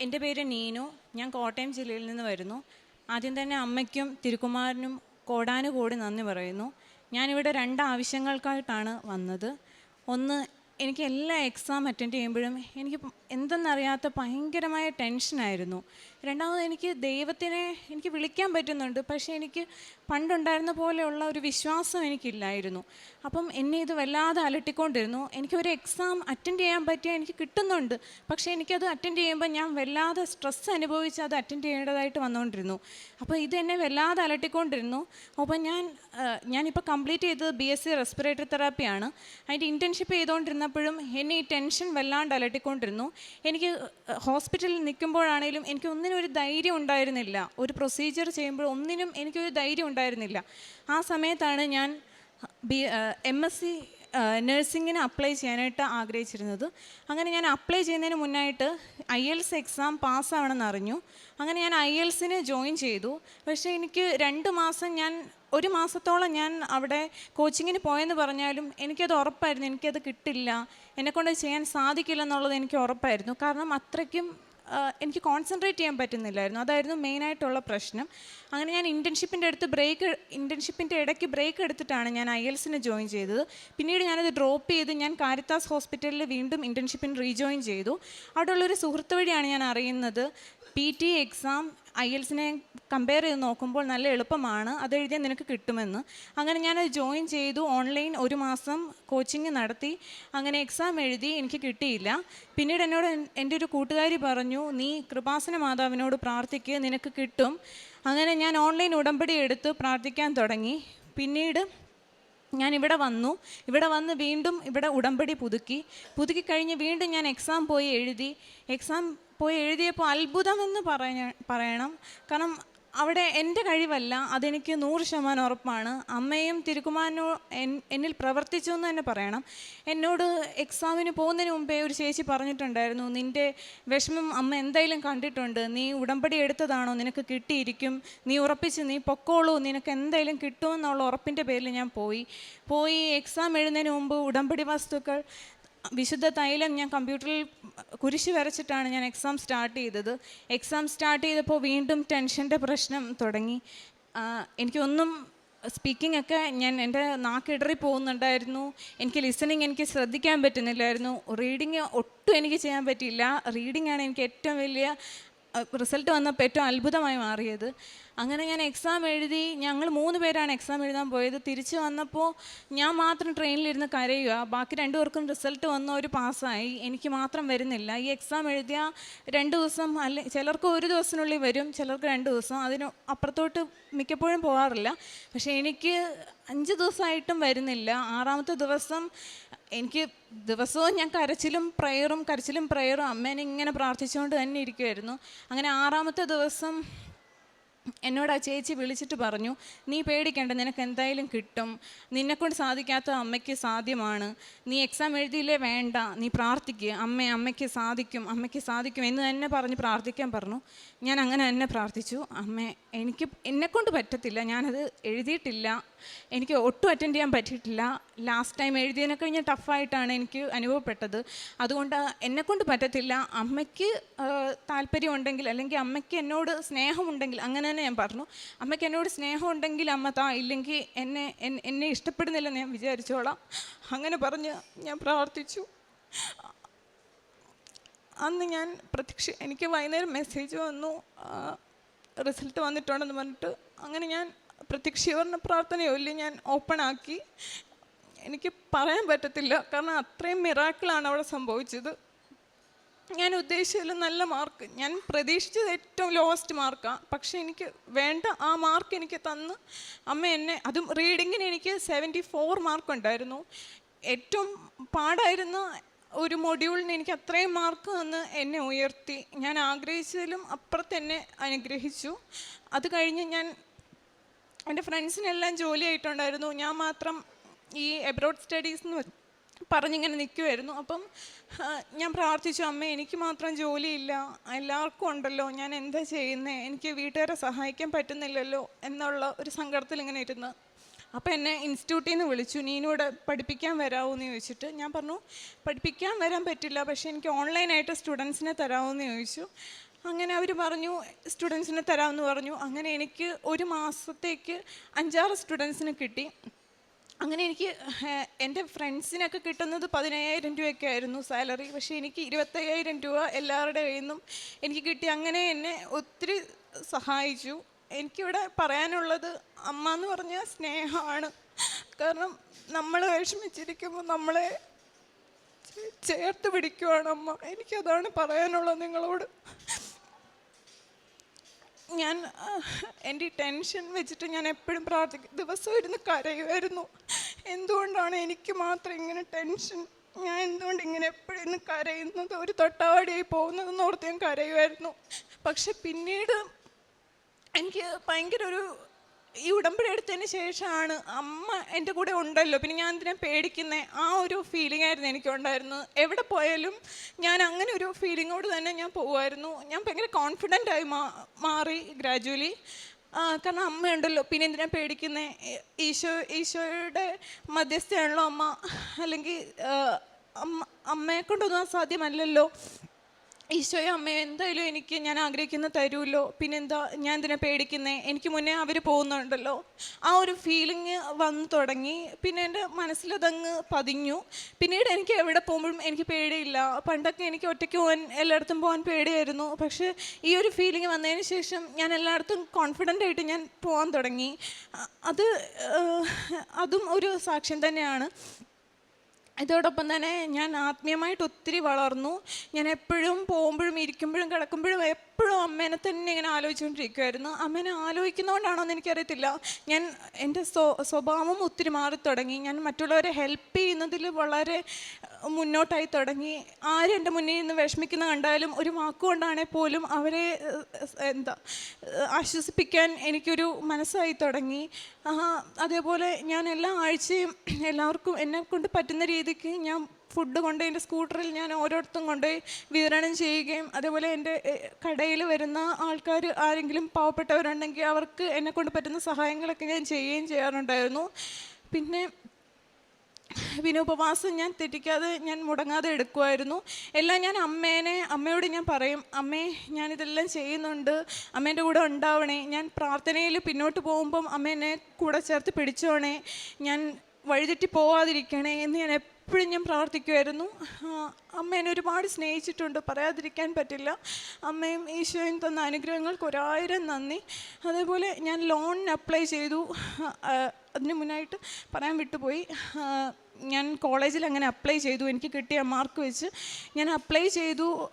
എന്റെ പേര് നീനു. ഞാൻ കോട്ടയം ജില്ലയിൽ നിന്ന് വരുന്നു. ആദ്യം തന്നെ അമ്മയ്ക്കും തിരുക്കുമാരനും കോടാനുകൂടി നന്ദി പറയുന്നു. ഞാനിവിടെ രണ്ട് ആവശ്യങ്ങൾക്കായിട്ടാണ് വന്നത്. ഒന്ന് എനിക്ക് എല്ലാ എക്സാം അറ്റൻഡ് ചെയ്യുമ്പോഴും എനിക്ക് എന്തെന്നറിയാത്ത ഭയങ്കരമായ ടെൻഷനായിരുന്നു രണ്ടാമത് എനിക്ക് ദൈവത്തിനെ എനിക്ക് വിളിക്കാൻ പറ്റുന്നുണ്ട്. പക്ഷേ എനിക്ക് പണ്ടുണ്ടായിരുന്ന പോലെയുള്ള ഒരു വിശ്വാസം എനിക്കില്ലായിരുന്നു. അപ്പം എന്നെ ഇത് വല്ലാതെ അലട്ടിക്കൊണ്ടിരുന്നു. എനിക്ക് ഒരു എക്സാം അറ്റൻഡ് ചെയ്യാൻ പറ്റിയ എനിക്ക് കിട്ടുന്നുണ്ട്. പക്ഷേ എനിക്കത് അറ്റൻഡ് ചെയ്യുമ്പോൾ ഞാൻ വല്ലാതെ സ്ട്രെസ് അനുഭവിച്ച് അത് അറ്റൻഡ് ചെയ്യേണ്ടതായിട്ട് വന്നുകൊണ്ടിരുന്നു. അപ്പോൾ ഇത് എന്നെ വല്ലാതെ അലട്ടിക്കൊണ്ടിരുന്നു. അപ്പോൾ ഞാൻ ഞാനിപ്പോൾ കംപ്ലീറ്റ് ചെയ്തത് ബി എസ് സി റെസ്പിറേറ്ററി തെറാപ്പിയാണ്. അതിന്റെ ഇന്റേൺഷിപ്പ് ചെയ്തുകൊണ്ടിരുന്നപ്പോഴും എന്നെ ഈ ടെൻഷൻ വല്ലാണ്ട് അലട്ടിക്കൊണ്ടിരുന്നു. എനിക്ക് ഹോസ്പിറ്റലിൽ നിൽക്കുമ്പോഴാണേലും എനിക്ക് ഒരു ധൈര്യം ഉണ്ടായിരുന്നില്ല. ഒരു പ്രൊസീജിയർ ചെയ്യുമ്പോൾ ഒന്നിനും എനിക്കൊരു ധൈര്യം ഉണ്ടായിരുന്നില്ല. ആ സമയത്താണ് ഞാൻ ബി എം എസ് സി നഴ്സിങ്ങിന് അപ്ലൈ ചെയ്യാനായിട്ട് ആഗ്രഹിച്ചിരുന്നത്. അങ്ങനെ ഞാൻ അപ്ലൈ ചെയ്യുന്നതിന് മുന്നായിട്ട് ഐ എൽസ് എക്സാം പാസ്സാവണമെന്ന് അറിഞ്ഞു. അങ്ങനെ ഞാൻ ഐ എൽസിന് ജോയിൻ ചെയ്തു. പക്ഷേ എനിക്ക് രണ്ട് മാസം ഞാൻ ഒരു മാസത്തോളം ഞാൻ അവിടെ കോച്ചിങ്ങിന് പോയെന്ന് പറഞ്ഞാലും എനിക്കത് ഉറപ്പായിരുന്നു. എനിക്കത് കിട്ടില്ല. എന്നെക്കൊണ്ട് ചെയ്യാൻ സാധിക്കില്ല എന്നുള്ളത് എനിക്ക് ഉറപ്പായിരുന്നു. കാരണം അത്രയ്ക്കും എനിക്ക് കോൺസെൻട്രേറ്റ് ചെയ്യാൻ പറ്റുന്നില്ലായിരുന്നു. അതായിരുന്നു മെയിനായിട്ടുള്ള പ്രശ്നം. അങ്ങനെ ഞാൻ ഇന്റേൺഷിപ്പിന്റെ അടുത്ത് ബ്രേക്ക് ഇന്റേൺഷിപ്പിന്റെ ഇടയ്ക്ക് ബ്രേക്ക് എടുത്തിട്ടാണ് ഞാൻ ഐ എൽസിന് ജോയിൻ ചെയ്തത്. പിന്നീട് ഞാനത് ഡ്രോപ്പ് ചെയ്ത് ഞാൻ കാരിത്താസ് ഹോസ്പിറ്റലിൽ വീണ്ടും ഇന്റേൺഷിപ്പിന് റീജോയിൻ ചെയ്തു. അവിടെയുള്ളൊരു സുഹൃത്ത് വഴിയാണ് ഞാൻ അറിയുന്നത്. പി ടി എക്സാം ഐ എൽസിനെ കമ്പയർ ചെയ്ത് നോക്കുമ്പോൾ നല്ല എളുപ്പമാണ്. അത് എഴുതിയാൽ നിനക്ക് കിട്ടുമെന്ന്. അങ്ങനെ ഞാൻ ജോയിൻ ചെയ്തു. ഓൺലൈൻ ഒരു മാസം കോച്ചിങ് നടത്തി. അങ്ങനെ എക്സാം എഴുതി. എനിക്ക് കിട്ടിയില്ല. പിന്നീട് എന്നോട് എൻ- എന്റെ ഒരു കൂട്ടുകാരി പറഞ്ഞു നീ കൃപാസന മാതാവിനോട് പ്രാർത്ഥിക്കുക നിനക്ക് കിട്ടും. അങ്ങനെ ഞാൻ ഓൺലൈൻ ഉടമ്പടി എടുത്ത് പ്രാർത്ഥിക്കാൻ തുടങ്ങി. പിന്നീട് ഞാൻ ഇവിടെ വന്നു. ഇവിടെ വന്ന് വീണ്ടും ഇവിടെ ഉടമ്പടി പുതുക്കി. പുതുക്കി കഴിഞ്ഞ് വീണ്ടും ഞാൻ എക്സാം പോയി എഴുതി. എക്സാം പോയി എഴുതിയപ്പോൾ അത്ഭുതമെന്ന് പറയ പറയണം. കാരണം അവിടെ എന്റെ കഴിവല്ല അതെനിക്ക് നൂറ് ശതമാനം ഉറപ്പാണ്. അമ്മയും തിരുക്കുമാരനോ എന്നിൽ പ്രവർത്തിച്ചു എന്ന് തന്നെ പറയണം. എന്നോട് എക്സാമിന് പോകുന്നതിന് മുമ്പേ ഒരു ചേച്ചി പറഞ്ഞിട്ടുണ്ടായിരുന്നു നിന്റെ വിഷമം അമ്മ എന്തായാലും കണ്ടിട്ടുണ്ട്. നീ ഉടമ്പടി എടുത്തതാണോ? നിനക്ക് കിട്ടിയിരിക്കും. നീ ഉറപ്പിച്ച് നീ പൊക്കോളൂ. നിനക്ക് എന്തായാലും കിട്ടുമെന്നുള്ള ഉറപ്പിന്റെ പേരിൽ ഞാൻ പോയി. പോയി എക്സാം എഴുതുന്നതിന് മുമ്പ് ഉടമ്പടി വസ്തുക്കൾ വിശുദ്ധ തൈലം ഞാൻ കമ്പ്യൂട്ടറിൽ കുരിശി വരച്ചിട്ടാണ് ഞാൻ എക്സാം സ്റ്റാർട്ട് ചെയ്തത്. എക്സാം സ്റ്റാർട്ട് ചെയ്തപ്പോൾ വീണ്ടും ടെൻഷന്റെ പ്രശ്നം തുടങ്ങി. എനിക്കൊന്നും സ്പീക്കിംഗ് ഒക്കെ ഞാൻ എന്റെ നാക്കിടറി പോകുന്നുണ്ടായിരുന്നു. എനിക്ക് ലിസണിങ് എനിക്ക് ശ്രദ്ധിക്കാൻ പറ്റുന്നില്ലായിരുന്നു. റീഡിങ് ഒട്ടും എനിക്ക് ചെയ്യാൻ പറ്റിയില്ല. റീഡിംഗ് ആണ് എനിക്ക് ഏറ്റവും വലിയ റിസൾട്ട് വന്നപ്പോൾ ഏറ്റവും അത്ഭുതമായി മാറിയത്. അങ്ങനെ ഞാൻ എക്സാം എഴുതി ഞങ്ങൾ മൂന്ന് പേരാണ് എക്സാം എഴുതാൻ പോയത്. തിരിച്ചു വന്നപ്പോൾ ഞാൻ മാത്രം ട്രെയിനിലിരുന്ന് കരയുക ബാക്കി രണ്ടുപേർക്കും റിസൾട്ട് വന്നവർ പാസ്സായി. എനിക്ക് മാത്രം വരുന്നില്ല. ഈ എക്സാം എഴുതിയ രണ്ട് ദിവസം അല്ലെ ചിലർക്ക് ഒരു ദിവസത്തിനുള്ളിൽ വരും ചിലർക്ക് രണ്ട് ദിവസം. അതിന് അപ്പുറത്തോട്ട് മിക്കപ്പോഴും പോകാറില്ല പക്ഷേ എനിക്ക് അഞ്ച് ദിവസമായിട്ടും വരുന്നില്ല. ആറാമത്തെ ദിവസം എനിക്ക് ദിവസവും ഞാൻ കരച്ചിലും പ്രയറും കരച്ചിലും പ്രയറും അമ്മേനെ ഇങ്ങനെ പ്രാർത്ഥിച്ചുകൊണ്ട് തന്നെ ഇരിക്കുമായിരുന്നു അങ്ങനെ ആറാമത്തെ ദിവസം എന്നോട് ആ ചേച്ചി വിളിച്ചിട്ട് പറഞ്ഞു നീ പേടിക്കേണ്ട നിനക്ക് എന്തായാലും കിട്ടും. നിന്നെക്കൊണ്ട് സാധിക്കാത്ത അമ്മയ്ക്ക് സാധ്യമാണ്. നീ എക്സാം എഴുതിയില്ലേ വേണ്ട. നീ പ്രാർത്ഥിക്കുക അമ്മ അമ്മയ്ക്ക് സാധിക്കും അമ്മയ്ക്ക് സാധിക്കും. എന്ന് തന്നെ പറഞ്ഞ് പ്രാർത്ഥിക്കാൻ പറഞ്ഞു. ഞാൻ അങ്ങനെ തന്നെ പ്രാർത്ഥിച്ചു. അമ്മ എനിക്ക് എന്നെക്കൊണ്ട് പറ്റത്തില്ല. ഞാനത് എഴുതിയിട്ടില്ല. എനിക്ക് ഒട്ടും അറ്റൻഡ് ചെയ്യാൻ പറ്റിയിട്ടില്ല. ലാസ്റ്റ് ടൈം എഴുതിയതിനെ കഴിഞ്ഞാൽ ടഫായിട്ടാണ് എനിക്ക് അനുഭവപ്പെട്ടത്. അതുകൊണ്ട് എന്നെക്കൊണ്ട് പറ്റത്തില്ല. അമ്മയ്ക്ക് താല്പര്യം ഉണ്ടെങ്കിൽ അല്ലെങ്കിൽ അമ്മയ്ക്ക് എന്നോട് സ്നേഹമുണ്ടെങ്കിൽ അങ്ങനെ തന്നെ ഞാൻ പറഞ്ഞു. അമ്മയ്ക്ക് എന്നോട് സ്നേഹമുണ്ടെങ്കിൽ അമ്മ താ ഇല്ലെങ്കിൽ എന്നെ എന്നെ ഇഷ്ടപ്പെടുന്നില്ലെന്ന് ഞാൻ വിചാരിച്ചോളാം. അങ്ങനെ പറഞ്ഞ് ഞാൻ പ്രാർത്ഥിച്ചു. അന്ന് ഞാൻ പ്രത്യക്ഷ എനിക്ക് വൈകുന്നേരം മെസ്സേജ് വന്നു. റിസൾട്ട് വന്നിട്ടുണ്ടെന്ന് പറഞ്ഞിട്ട് അങ്ങനെ ഞാൻ പ്രത്യക്ഷീകരണ പ്രാർത്ഥനയൊല്ലി ഞാൻ ഓപ്പൺ ആക്കി. എനിക്ക് പറയാൻ പറ്റത്തില്ല. കാരണം അത്രയും മിറാക്കിളാണ് അവിടെ സംഭവിച്ചത്. ഞാൻ ഉദ്ദേശിച്ചതിൽ നല്ല മാർക്ക് ഞാൻ പ്രതീക്ഷിച്ചത് ഏറ്റവും ലോവസ്റ്റ് മാർക്കാണ് പക്ഷേ എനിക്ക് വേണ്ട ആ മാർക്ക് എനിക്ക് തന്ന് അമ്മ എന്നെ അതും റീഡിങ്ങിന് എനിക്ക് സെവന്റി ഫോർ മാർക്ക് ഉണ്ടായിരുന്നു. ഏറ്റവും പാടായിരുന്ന ഒരു മൊഡ്യൂളിന് എനിക്ക് അത്രയും മാർക്ക് തന്ന് എന്നെ ഉയർത്തി. ഞാൻ ആഗ്രഹിച്ചതിലും അപ്പുറത്ത് അനുഗ്രഹിച്ചു. അത് കഴിഞ്ഞ് ഞാൻ എന്റെ ഫ്രണ്ട്സിനെല്ലാം ജോലി ആയിട്ടുണ്ടായിരുന്നു. ഞാൻ മാത്രം ഈ എബ്രോഡ് സ്റ്റഡീസ് എന്ന് പറഞ്ഞിങ്ങനെ നിൽക്കുമായിരുന്നു അപ്പം ഞാൻ പ്രാർത്ഥിച്ചു അമ്മ എനിക്ക് മാത്രം ജോലിയില്ല. എല്ലാവർക്കും ഉണ്ടല്ലോ. ഞാൻ എന്താ ചെയ്യുന്നത് എനിക്ക് വീട്ടുകാരെ സഹായിക്കാൻ പറ്റുന്നില്ലല്ലോ. എന്നുള്ള ഒരു സങ്കടത്തിൽ ഇങ്ങനെ ഇരുന്ന്. അപ്പോൾ എന്നെ ഇൻസ്റ്റിറ്റ്യൂട്ടിൽ നിന്ന് വിളിച്ചു. നീനൂടെ പഠിപ്പിക്കാൻ വരാമോ എന്ന് ചോദിച്ചിട്ട്. ഞാൻ പറഞ്ഞു പഠിപ്പിക്കാൻ വരാൻ പറ്റില്ല. പക്ഷേ എനിക്ക് ഓൺലൈനായിട്ട് സ്റ്റുഡൻസിനെ തരാമോ എന്ന് ചോദിച്ചു. അങ്ങനെ അവർ പറഞ്ഞു സ്റ്റുഡൻസിന് തരാമെന്ന് പറഞ്ഞു. അങ്ങനെ എനിക്ക് ഒരു മാസത്തേക്ക് അഞ്ചാറ് സ്റ്റുഡൻസിന് കിട്ടി. അങ്ങനെ എനിക്ക് എന്റെ ഫ്രണ്ട്സിനൊക്കെ കിട്ടുന്നത് പതിനയ്യായിരം രൂപയൊക്കെ ആയിരുന്നു സാലറി. പക്ഷേ എനിക്ക് ഇരുപത്തയ്യായിരം രൂപ എല്ലാവരുടെ കയ്യിൽ നിന്നും എനിക്ക് കിട്ടി. അങ്ങനെ എന്നെ ഒത്തിരി സഹായിച്ചു. എനിക്കിവിടെ പറയാനുള്ളത് അമ്മ എന്ന് പറഞ്ഞാൽ സ്നേഹമാണ്. കാരണം നമ്മൾ വിഷമിച്ചിരിക്കുമ്പോൾ നമ്മളെ ചേർത്ത് പിടിക്കുവാണ് അമ്മ. എനിക്കതാണ് പറയാനുള്ളത് നിങ്ങളോട്. ഞാൻ എന്റെ ടെൻഷൻ വെച്ചിട്ട് ഞാൻ എപ്പോഴും പ്രാർത്ഥിക്കും ദിവസം ഇരുന്ന് കരയുമായിരുന്നു. എന്തുകൊണ്ടാണ് എനിക്ക് മാത്രം ഇങ്ങനെ ടെൻഷൻ? ഞാൻ എന്തുകൊണ്ട് ഇങ്ങനെ എപ്പോഴും ഇന്ന് കരയുന്നത്? ഒരു തൊട്ടാവാടിയായി പോകുന്നതെന്ന് ഓർത്ത് ഞാൻ കരയുമായിരുന്നു. പക്ഷെ പിന്നീട് എനിക്ക് ഭയങ്കര ഒരു ഈ ഉടമ്പടി എടുത്തതിന് ശേഷമാണ് അമ്മ എന്റെ കൂടെ ഉണ്ടല്ലോ. പിന്നെ ഞാൻ എന്തിനാ പേടിക്കുന്നേ? ആ ഒരു ഫീലിംഗ് ആയിരുന്നു എനിക്കുണ്ടായിരുന്നത്. എവിടെ പോയാലും ഞാൻ അങ്ങനെ ഒരു ഫീലിങ്ങോട് തന്നെ ഞാൻ പോകുമായിരുന്നു ഞാൻ ഭയങ്കര കോൺഫിഡന്റ് ആയി മാറി ഗ്രാജുവലി കാരണം അമ്മയുണ്ടല്ലോ. പിന്നെ എന്തിനാ പേടിക്കുന്നേ? ഈശോ ഈശോയുടെ മധ്യസ്ഥയാണല്ലോ അമ്മ. അല്ലെങ്കിൽ അമ്മ അമ്മയെ കൊണ്ടൊന്നും അസാധ്യമല്ലല്ലോ ഈശോയും അമ്മ എന്തായാലും എനിക്ക് ഞാൻ ആഗ്രഹിക്കുന്ന തരുമല്ലോ പിന്നെന്താ ഞാൻ ഇതിനെ പേടിക്കുന്നേ? എനിക്ക് മുന്നേ അവർ പോകുന്നുണ്ടല്ലോ. ആ ഒരു ഫീലിംഗ് വന്നു തുടങ്ങി. പിന്നെ എന്റെ മനസ്സിലതങ്ങ് പതിഞ്ഞു. പിന്നീട് എനിക്ക് എവിടെ പോകുമ്പോഴും എനിക്ക് പേടിയില്ല. പണ്ടൊക്കെ എനിക്ക് ഒറ്റയ്ക്ക് പോകാൻ എല്ലായിടത്തും പോകാൻ പേടിയായിരുന്നു. പക്ഷേ ഈ ഒരു ഫീലിംഗ് വന്നതിന് ശേഷം ഞാൻ എല്ലായിടത്തും കോൺഫിഡന്റ് ആയിട്ട് ഞാൻ പോകാൻ തുടങ്ങി. അത് അതും ഒരു സാക്ഷ്യം തന്നെയാണ്. ഇതോടൊപ്പം തന്നെ ഞാൻ ആത്മീയമായിട്ട് ഒത്തിരി വളർന്നു. ഞാൻ എപ്പോഴും പോകുമ്പോഴും ഇരിക്കുമ്പോഴും കിടക്കുമ്പോഴും എപ്പോഴും അമ്മേനെ തന്നെ ഇങ്ങനെ ആലോചിച്ചുകൊണ്ടിരിക്കുമായിരുന്നു അമ്മേനെ ആലോചിക്കുന്നതുകൊണ്ടാണോ എന്ന് എനിക്കറിയത്തില്ല. ഞാൻ എന്റെ സ്വ സ്വഭാവം ഒത്തിരി മാറി തുടങ്ങി. ഞാൻ മറ്റുള്ളവരെ ഹെൽപ്പ് ചെയ്യുന്നതിൽ വളരെ മുന്നോട്ടായി തുടങ്ങി. ആരും എന്റെ മുന്നിൽ നിന്ന് വിഷമിക്കുന്ന കണ്ടാലും ഒരു വാക്കുകൊണ്ടാണെങ്കിൽ പോലും അവരെ എന്താ ആശ്വസിപ്പിക്കാൻ എനിക്കൊരു മനസ്സായി തുടങ്ങി. അതേപോലെ ഞാൻ എല്ലാ ആഴ്ചയും എല്ലാവർക്കും എന്നെ കൊണ്ട് പറ്റുന്ന രീതിക്ക് ഞാൻ ഫുഡ് കൊണ്ട് എന്റെ സ്കൂട്ടറിൽ ഞാൻ ഓരോരുത്തരും കൊണ്ടുപോയി വിതരണം ചെയ്യുകയും അതേപോലെ എന്റെ കടയിൽ വരുന്ന ആൾക്കാർ ആരെങ്കിലും പാവപ്പെട്ടവരുണ്ടെങ്കിൽ അവർക്ക് എന്നെ കൊണ്ട് പറ്റുന്ന സഹായങ്ങളൊക്കെ ഞാൻ ചെയ്യുകയും ചെയ്യാറുണ്ടായിരുന്നു. പിന്നെ പിന്നെ ഉപവാസം ഞാൻ തെറ്റിക്കാതെ ഞാൻ മുടങ്ങാതെ എടുക്കുമായിരുന്നു. എല്ലാം ഞാൻ അമ്മേനെ അമ്മയോട് ഞാൻ പറയും അമ്മേ ഞാനിതെല്ലാം ചെയ്യുന്നുണ്ട്. അമ്മേന്റെ കൂടെ ഉണ്ടാവണേ. ഞാൻ പ്രാർത്ഥനയിൽ പിന്നോട്ട് പോകുമ്പം അമ്മേനെ കൂടെ ചേർത്ത് പിടിച്ചോണേ. ഞാൻ വഴിതെറ്റി പോവാതിരിക്കണേ എന്ന് ഞാൻ എപ്പോഴും ഞാൻ പ്രാർത്ഥിക്കുമായിരുന്നു അമ്മേനെ ഒരുപാട് സ്നേഹിച്ചിട്ടുണ്ട്. പറയാതിരിക്കാൻ പറ്റില്ല. അമ്മയും ഈശോയും തന്ന അനുഗ്രഹങ്ങൾക്ക് ഒരായിരം നന്ദി. അതേപോലെ ഞാൻ ലോണിന് അപ്ലൈ ചെയ്തു. അതിന് മുന്നായിട്ട് പറയാൻ വിട്ടുപോയി. ഞാൻ കോളേജിൽ അങ്ങനെ അപ്ലൈ ചെയ്തു. എനിക്ക് കിട്ടിയ മാർക്ക് വെച്ച് ഞാൻ അപ്ലൈ ചെയ്തു.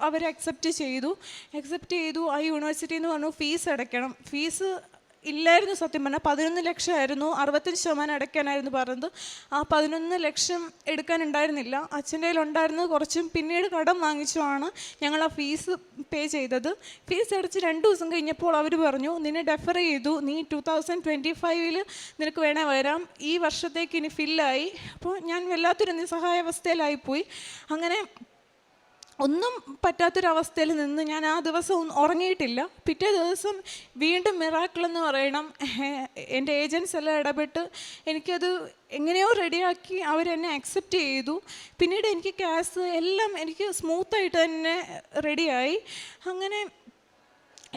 അവർ അക്സെപ്റ്റ് ചെയ്തു. അക്സെപ്റ്റ് ചെയ്തു. ആ യൂണിവേഴ്സിറ്റി എന്ന് പറഞ്ഞു ഫീസ് അടയ്ക്കണം. ഫീസ് ഇല്ലായിരുന്നു സത്യം പറഞ്ഞാൽ. പതിനൊന്ന് ലക്ഷമായിരുന്നു. അറുപത്തഞ്ച് ശതമാനം അടയ്ക്കാനായിരുന്നു പറഞ്ഞത്. ആ പതിനൊന്ന് ലക്ഷം എടുക്കാനുണ്ടായിരുന്നില്ല അച്ഛന്റെ കയ്യിൽ ഉണ്ടായിരുന്നത് കുറച്ചും പിന്നീട് കടം വാങ്ങിച്ചുമാണ് ഞങ്ങൾ ആ ഫീസ് പേ ചെയ്തത്. ഫീസ് അടച്ച് രണ്ട് ദിവസം കഴിഞ്ഞപ്പോൾ അവർ പറഞ്ഞു നിന്നെ ഡെഫർ ചെയ്തു. നീ ടു തൗസൻഡ് ട്വന്റി ഫൈവിൽ നിനക്ക് വേണേൽ വരാം. ഈ വർഷത്തേക്ക് ഇനി ഫില്ലായി അപ്പോൾ ഞാൻ വല്ലാത്തൊരു നിസ്സഹായാവസ്ഥയിലായിപ്പോയി. അങ്ങനെ ഒന്നും പറ്റാത്തൊരവസ്ഥയിൽ നിന്ന് ഞാൻ ആ ദിവസം ഉറങ്ങിയിട്ടില്ല. പിറ്റേ ദിവസം വീണ്ടും മിറാക്കിൾ എന്ന് പറയണം. എന്റെ ഏജൻസ് എല്ലാം ഇടപെട്ട് എനിക്കത് എങ്ങനെയോ റെഡിയാക്കി അവരെന്നെ അക്സെപ്റ്റ് ചെയ്തു. പിന്നീട് എനിക്ക് ക്യാസ് എല്ലാം എനിക്ക് സ്മൂത്തായിട്ട് തന്നെ റെഡിയായി അങ്ങനെ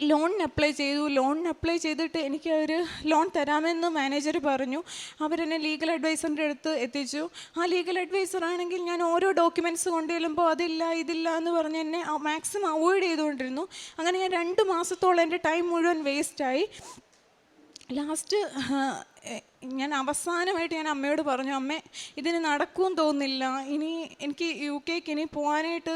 ലോണിന് അപ്ലൈ ചെയ്തു. ലോണിന് അപ്ലൈ ചെയ്തിട്ട് എനിക്ക് അവർ ലോൺ തരാമെന്ന് മാനേജർ പറഞ്ഞു. അവരെന്നെ ലീഗൽ അഡ്വൈസറിന്റെ അടുത്ത് എത്തിച്ചു. ആ ലീഗൽ അഡ്വൈസർ ആണെങ്കിൽ ഞാൻ ഓരോ ഡോക്യുമെന്റ്സ് കൊണ്ടു ചെല്ലുമ്പോൾ അതില്ല ഇതില്ല എന്ന് പറഞ്ഞ് എന്നെ മാക്സിമം അവോയ്ഡ് ചെയ്തുകൊണ്ടിരുന്നു. അങ്ങനെ ഞാൻ രണ്ട് മാസത്തോളം എന്റെ ടൈം മുഴുവൻ വേസ്റ്റായി ലാസ്റ്റ് ഞാൻ അവസാനമായിട്ട് ഞാൻ അമ്മയോട് പറഞ്ഞു അമ്മേ ഇതിന് നടക്കുമെന്ന് തോന്നുന്നില്ല. ഇനി എനിക്ക് യു കെക്ക് ഇനി പോകാനായിട്ട്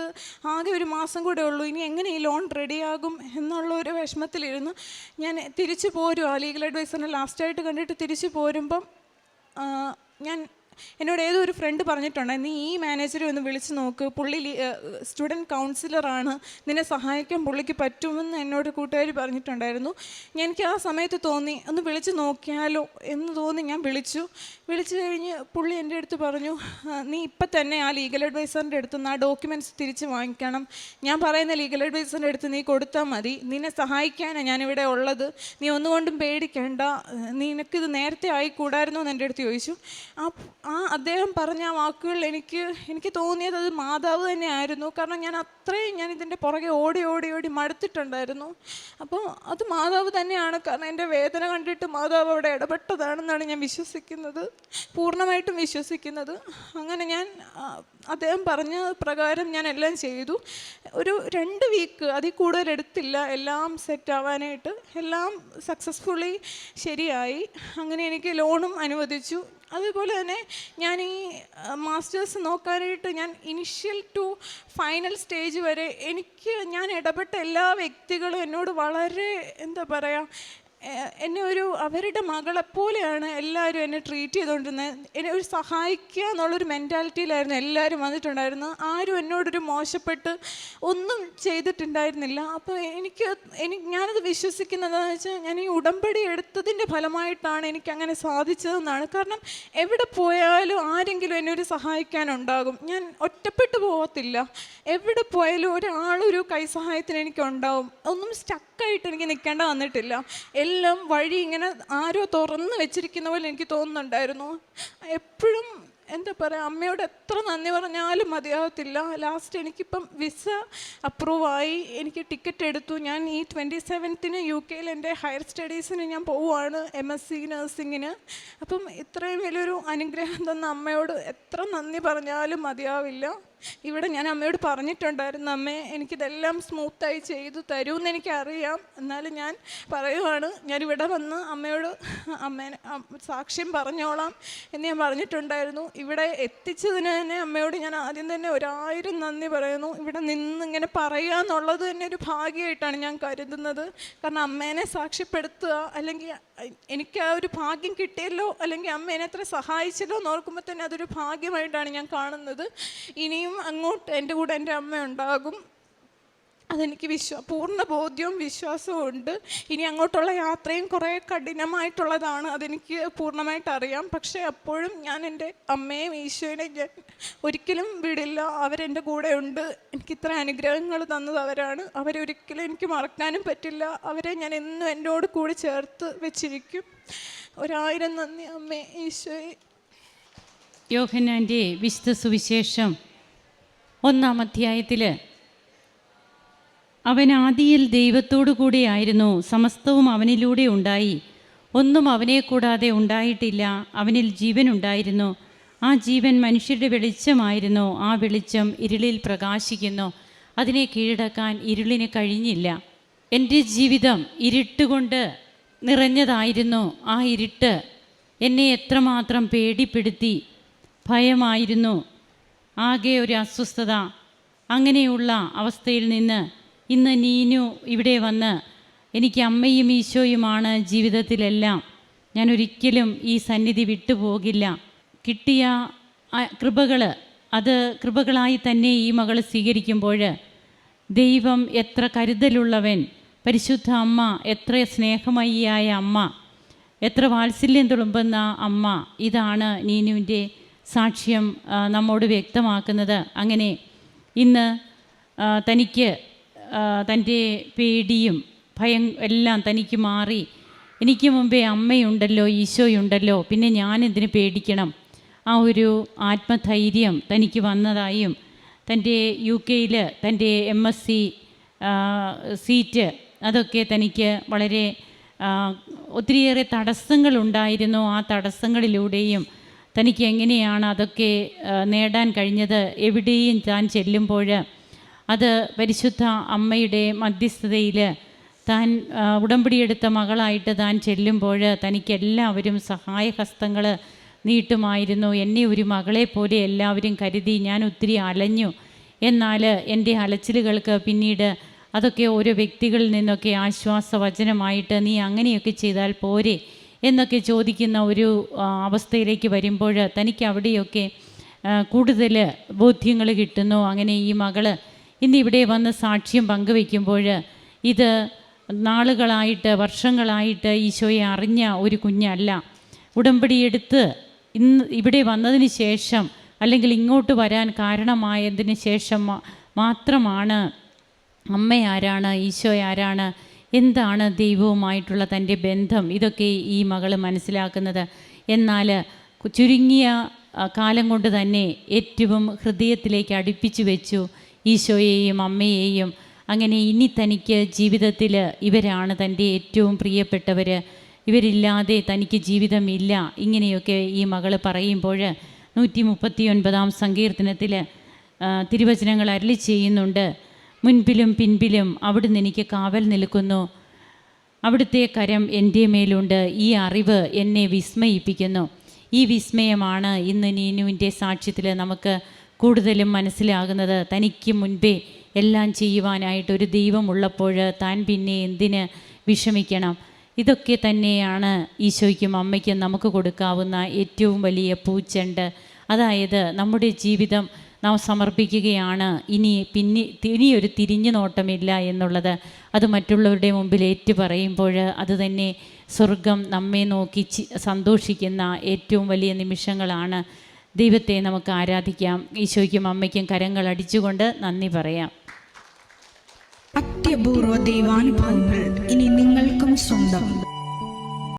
ആകെ ഒരു മാസം കൂടെ ഉള്ളൂ. ഇനി എങ്ങനെ ഈ ലോൺ റെഡിയാകും എന്നുള്ള ഒരു വിഷമത്തിലിരുന്നു. ഞാൻ തിരിച്ചു പോരും. ആ ലീഗൽ അഡ്വൈസറിനെ ലാസ്റ്റായിട്ട് കണ്ടിട്ട് തിരിച്ചു പോരുമ്പം ഞാൻ എന്നോട് ഏതോ ഒരു ഫ്രണ്ട് പറഞ്ഞിട്ടുണ്ട് നീ ഈ മാനേജറെ ഒന്ന് വിളിച്ച് നോക്ക് പുള്ളി സ്റ്റുഡന്റ് കൗൺസിലറാണ് നിന്നെ സഹായിക്കാൻ പുള്ളിക്ക് പറ്റുമെന്ന് എന്നോട് കൂട്ടുകാർ പറഞ്ഞിട്ടുണ്ടായിരുന്നു. എനിക്ക് ആ സമയത്ത് തോന്നി ഒന്ന് വിളിച്ച് നോക്കിയാലോ? എന്ന് തോന്നി ഞാൻ വിളിച്ചു. വിളിച്ചു കഴിഞ്ഞ് പുള്ളി എന്റെ അടുത്ത് പറഞ്ഞു നീ ഇപ്പം തന്നെ ആ ലീഗൽ അഡ്വൈസറിന്റെ അടുത്ത് നിന്ന് ആ ഡോക്യുമെന്റ്സ് തിരിച്ച് വാങ്ങിക്കണം. ഞാൻ പറയുന്ന ലീഗൽ അഡ്വൈസറിന്റെ അടുത്ത് നീ കൊടുത്താൽ മതി. നിന്നെ സഹായിക്കാനാണ് ഞാനിവിടെ ഉള്ളത്. നീ ഒന്നുകൊണ്ടും പേടിക്കേണ്ട. നിനക്കിത് നേരത്തെ ആയിക്കൂടായിരുന്നു? എന്ന് എന്റെ അടുത്ത് ചോദിച്ചു. ആ അദ്ദേഹം പറഞ്ഞ ആ വാക്കുകൾ എനിക്ക് എനിക്ക് തോന്നിയത് അത് മാതാവ് തന്നെയായിരുന്നു. കാരണം ഞാൻ അത്രയും ഞാൻ ഇതിന്റെ പുറകെ ഓടി ഓടി ഓടി മടുത്തിട്ടുണ്ടായിരുന്നു. അപ്പോൾ അത് മാതാവ് തന്നെയാണ്. കാരണം എന്റെ വേദന കണ്ടിട്ട് മാതാവ് അവിടെ ഇടപെട്ടതാണെന്നാണ് ഞാൻ വിശ്വസിക്കുന്നത്. പൂർണമായിട്ടും വിശ്വസിക്കുന്നത്. അങ്ങനെ ഞാൻ അദ്ദേഹം പറഞ്ഞ പ്രകാരം ഞാൻ എല്ലാം ചെയ്തു. ഒരു രണ്ട് വീക്ക് അതിൽ കൂടുതൽ എടുത്തില്ല. എല്ലാം സെറ്റ് ആവാനായിട്ട് എല്ലാം സക്സസ്ഫുള്ളി ശരിയായി. അങ്ങനെ എനിക്ക് ലോണും അനുവദിച്ചു. അതുപോലെ തന്നെ ഞാൻ ഈ മാസ്റ്റേഴ്സ് നോക്കാനായിട്ട് ഞാൻ ഇനിഷ്യൽ ടു ഫൈനൽ സ്റ്റേജ് വരെ എനിക്ക് ഞാൻ ഇടപെട്ട എല്ലാ വ്യക്തികളും എന്നോട് വളരെ എന്താ പറയുക എന്നെ ഒരു അവരുടെ മകളെപ്പോലെയാണ് എല്ലാവരും എന്നെ ട്രീറ്റ് ചെയ്തുകൊണ്ടിരുന്നത് എന്നെ ഒരു സഹായിക്കുക എന്നുള്ളൊരു മെന്റാലിറ്റിയിലായിരുന്നു എല്ലാവരും വന്നിട്ടുണ്ടായിരുന്നു. ആരും എന്നോടൊരു മോശപ്പെട്ട് ഒന്നും ചെയ്തിട്ടുണ്ടായിരുന്നില്ല. അപ്പോൾ എനിക്ക് എനിക്ക് ഞാനത് വിശ്വസിക്കുന്നത് എന്താണെന്ന് വെച്ചാൽ ഞാൻ ഈ ഉടമ്പടി എടുത്തതിന്റെ ഫലമായിട്ടാണ് എനിക്ക് അങ്ങനെ സാധിച്ചതെന്നാണ്. കാരണം എവിടെ പോയാലും ആരെങ്കിലും എന്നെ ഒരു സഹായിക്കാനുണ്ടാകും. ഞാൻ ഒറ്റപ്പെട്ടു പോകത്തില്ല എവിടെ പോയാലും ഒരാളൊരു കൈസഹായത്തിന് എനിക്ക് ഉണ്ടാവും ഒന്നും സ്റ്റക്കായിട്ട് എനിക്ക് നിൽക്കേണ്ട വന്നിട്ടില്ല. എല്ലാം വഴി ഇങ്ങനെ ആരോ തുറന്ന് വെച്ചിരിക്കുന്ന പോലെ എനിക്ക് തോന്നുന്നുണ്ടായിരുന്നു. എപ്പോഴും എന്താ പറയുക അമ്മയോട് എത്ര നന്ദി പറഞ്ഞാലും മതിയാകത്തില്ല. ലാസ്റ്റ് എനിക്കിപ്പം വിസ അപ്രൂവായി എനിക്ക് ടിക്കറ്റ് എടുത്തു. ഞാൻ ഈ ട്വന്റി സെവൻത്തിന് യു കെയിൽ എന്റെ ഹയർ സ്റ്റഡീസിന് ഞാൻ പോവുകയാണ് എം എസ് സി നഴ്സിങ്ങിന് അപ്പം ഇത്രയും വലിയൊരു അനുഗ്രഹം തന്ന അമ്മയോട് എത്ര നന്ദി പറഞ്ഞാലും മതിയാവില്ല. ഇവിടെ ഞാൻ അമ്മയോട് പറഞ്ഞിട്ടുണ്ടായിരുന്നു അമ്മേ എനിക്കിതെല്ലാം സ്മൂത്തായി ചെയ്തു തരുമെന്ന് എനിക്കറിയാം. എന്നാലും ഞാൻ പറയുവാണ് ഞാനിവിടെ വന്ന് അമ്മയോട് അമ്മേനെ സാക്ഷ്യം പറഞ്ഞോളാം എന്ന് ഞാൻ പറഞ്ഞിട്ടുണ്ടായിരുന്നു. ഇവിടെ എത്തിച്ചതിന് തന്നെ അമ്മയോട് ഞാൻ ആദ്യം തന്നെ ഒരായിരം നന്ദി പറയുന്നു. ഇവിടെ നിന്ന് ഇങ്ങനെ പറയുക എന്നുള്ളത് തന്നെ ഒരു ഭാഗ്യമായിട്ടാണ് ഞാൻ കരുതുന്നത്. കാരണം അമ്മേനെ സാക്ഷ്യപ്പെടുത്തുക അല്ലെങ്കിൽ എനിക്ക് ആ ഒരു ഭാഗ്യം കിട്ടിയല്ലോ അല്ലെങ്കിൽ അമ്മ എന്നെ അത്ര സഹായിച്ചല്ലോ എന്ന് ഓർക്കുമ്പോൾ തന്നെ അതൊരു ഭാഗ്യമായിട്ടാണ് ഞാൻ കാണുന്നത്. ഇനിയും അങ്ങോട്ട് എന്റെ കൂടെ എന്റെ അമ്മ ഉണ്ടാകും. അതെനിക്ക് വിശ്വാ പൂർണ ബോധ്യവും വിശ്വാസവും ഉണ്ട്. ഇനി അങ്ങോട്ടുള്ള യാത്രയും കുറേ കഠിനമായിട്ടുള്ളതാണ്. അതെനിക്ക് പൂർണമായിട്ട് അറിയാം. പക്ഷേ അപ്പോഴും ഞാൻ എന്റെ അമ്മയും ഈശോനെ ഞാൻ ഒരിക്കലും വിടില്ല. അവരെന്റെ കൂടെ ഉണ്ട്. എനിക്ക് ഇത്ര അനുഗ്രഹങ്ങൾ തന്നത് അവരാണ്. അവരൊരിക്കലും എനിക്ക് മറക്കാനും പറ്റില്ല. അവരെ ഞാൻ എന്നും എന്നോട് കൂടി ചേർത്ത് വെച്ചിരിക്കും. ഒരായിരം നന്ദി അമ്മേ ഈശോയെ. യോഹനാന്റെ വിശുദ്ധ സുവിശേഷം ഒന്നാം അധ്യായത്തിൽ അവൻ ആദിയിൽ ദൈവത്തോടു കൂടെയായിരുന്നു സമസ്തവും അവനിലൂടെ ഉണ്ടായി. ഒന്നും അവനെ കൂടാതെ ഉണ്ടായിട്ടില്ല അവനിൽ ജീവൻ ഉണ്ടായിരുന്നു. ആ ജീവൻ മനുഷ്യരുടെ വെളിച്ചമായിരുന്നു ആ വെളിച്ചം ഇരുളിൽ പ്രകാശിക്കുന്നു. അതിനെ കീഴടക്കാൻ ഇരുളിന് കഴിഞ്ഞില്ല. എന്റെ ജീവിതം ഇരുട്ടുകൊണ്ട് നിറഞ്ഞതായിരുന്നു ആ ഇരുട്ട് എന്നെ എത്രമാത്രം പേടിപ്പെടുത്തി ഭയമായിരുന്നു. ആകെ ഒരു അസ്വസ്ഥത. അങ്ങനെയുള്ള അവസ്ഥയിൽ നിന്ന് ഇന്ന് നീനു ഇവിടെ വന്ന് എനിക്ക് അമ്മയും ഈശോയുമാണ് ജീവിതത്തിലെല്ലാം. ഞാൻ ഒരിക്കലും ഈ സന്നിധി വിട്ടുപോകില്ല. കിട്ടിയ കൃപകൾ അത് കൃപകളായി തന്നെ ഈ മകൾ സ്വീകരിക്കുമ്പോൾ ദൈവം എത്ര കരുതലുള്ളവൻ പരിശുദ്ധ അമ്മ എത്ര സ്നേഹമയിയായ അമ്മ എത്ര വാത്സല്യം തുളുമ്പുന്ന അമ്മ ഇതാണ് നീനുവിന്റെ സാക്ഷ്യം നമ്മോട് വ്യക്തമാക്കുന്നത്. അങ്ങനെ ഇന്ന് തനിക്ക് തന്റെ പേടിയും ഭയം എല്ലാം തനിക്ക് മാറി. എനിക്ക് മുമ്പേ അമ്മയുണ്ടല്ലോ ഈശോയുണ്ടല്ലോ പിന്നെ ഞാൻ എന്തിനു പേടിക്കണം? ആ ഒരു ആത്മധൈര്യം തനിക്ക് വന്നതായും തന്റെ യു കെയിൽ തന്റെ എം എസ് സി സീറ്റ് അതൊക്കെ തനിക്ക് വളരെ ഒത്തിരിയേറെ തടസ്സങ്ങളുണ്ടായിരുന്നു ആ തടസ്സങ്ങളിലൂടെയും. തനിക്ക് എങ്ങനെയാണ് അതൊക്കെ നേടാൻ കഴിഞ്ഞത്? എവിടെയും താൻ ചെല്ലുമ്പോൾ അത് പരിശുദ്ധ അമ്മയുടെ മധ്യസ്ഥതയിൽ താൻ ഉടമ്പടിയെടുത്ത മകളായിട്ട് താൻ ചെല്ലുമ്പോൾ തനിക്ക് എല്ലാവരും സഹായഹസ്തങ്ങൾ നീട്ടുമായിരുന്നു. എന്നെ ഒരു മകളെ പോലെ എല്ലാവരും കരുതി ഞാൻ ഒത്തിരി അലഞ്ഞു. എന്നാൽ എന്റെ അലച്ചിലുകൾക്ക് പിന്നീട് അതൊക്കെ ഓരോ വ്യക്തികളിൽ നിന്നൊക്കെ ആശ്വാസവചനമായിട്ട് നീ അങ്ങനെയൊക്കെ ചെയ്താൽ പോരെ. എന്നൊക്കെ ചോദിക്കുന്ന ഒരു അവസ്ഥയിലേക്ക് വരുമ്പോൾ തനിക്ക് അവിടെയൊക്കെ കൂടുതൽ ബോധ്യങ്ങൾ കിട്ടുന്നു. അങ്ങനെ ഈ മകൾ ഇന്നിവിടെ വന്ന് സാക്ഷ്യം പങ്കുവെക്കുമ്പോൾ ഇത് നാളുകളായിട്ട് വർഷങ്ങളായിട്ട് ഈശോയെ അറിഞ്ഞ ഒരു കുഞ്ഞല്ല. ഉടമ്പടിയെടുത്ത് ഇന്ന് ഇവിടെ വന്നതിന് ശേഷം അല്ലെങ്കിൽ ഇങ്ങോട്ട് വരാൻ കാരണമായതിന് ശേഷം മാത്രമാണ് അമ്മ ആരാണ് ഈശോ ആരാണ് എന്താണ് ദൈവവുമായിട്ടുള്ള തന്റെ ബന്ധം? ഇതൊക്കെ ഈ മകൾ മനസ്സിലാക്കുന്നത്. എന്നാൽ ചുരുങ്ങിയ കാലം കൊണ്ട് തന്നെ ഏറ്റവും ഹൃദയത്തിലേക്ക് അടുപ്പിച്ചു വെച്ചു ഈശോയെയും അമ്മയെയും. അങ്ങനെ ഇനി തനിക്ക് ജീവിതത്തിൽ ഇവരാണ് തന്റെ ഏറ്റവും പ്രിയപ്പെട്ടവർ ഇവരില്ലാതെ തനിക്ക് ജീവിതമില്ല. ഇങ്ങനെയൊക്കെ ഈ മകൾ പറയുമ്പോൾ നൂറ്റി മുപ്പത്തി ഒൻപതാം സങ്കീർത്തനത്തിൽ തിരുവചനങ്ങൾ അരളി ചെയ്യുന്നുണ്ട്. മുൻപിലും പിൻപിലും അവിടുന്ന് എനിക്ക് കാവൽ നിൽക്കുന്നു. അവിടുത്തെ കരം എന്റെ മേലുണ്ട്. ഈ അറിവ് എന്നെ വിസ്മയിപ്പിക്കുന്നു. ഈ വിസ്മയമാണ് ഇന്ന് നീനുവിന്റെ സാക്ഷ്യത്തിൽ നമുക്ക് കൂടുതലും മനസ്സിലാകുന്നത്. തനിക്ക് മുൻപേ എല്ലാം ചെയ്യുവാനായിട്ട് ഒരു ദൈവമുള്ളപ്പോൾ താൻ പിന്നെ എന്തിന് വിഷമിക്കണം? ഇതൊക്കെ തന്നെയാണ് ഈശോയ്ക്കും അമ്മയ്ക്കും നമുക്ക് കൊടുക്കാവുന്ന ഏറ്റവും വലിയ പൂച്ചെണ്ട്. അതായത് നമ്മുടെ ജീവിതം നാം സമർപ്പിക്കുകയാണ്. ഇനി പിന്നെ ഇനിയൊരു തിരിഞ്ഞു നോട്ടമില്ല എന്നുള്ളത് അത് മറ്റുള്ളവരുടെ മുമ്പിൽ ഏറ്റു പറയുമ്പോൾ അതുതന്നെ സ്വർഗം നമ്മെ നോക്കി സന്തോഷിക്കുന്ന ഏറ്റവും വലിയ നിമിഷങ്ങളാണ്. ദൈവത്തെ നമുക്ക് ആരാധിക്കാം. ഈശോയ്ക്കും അമ്മയ്ക്കും കരങ്ങൾ അടിച്ചുകൊണ്ട് നന്ദി പറയാം. അത്യപൂർവ ദൈവാനുഭവങ്ങൾ ഇനി നിങ്ങൾക്കും സ്വന്തം.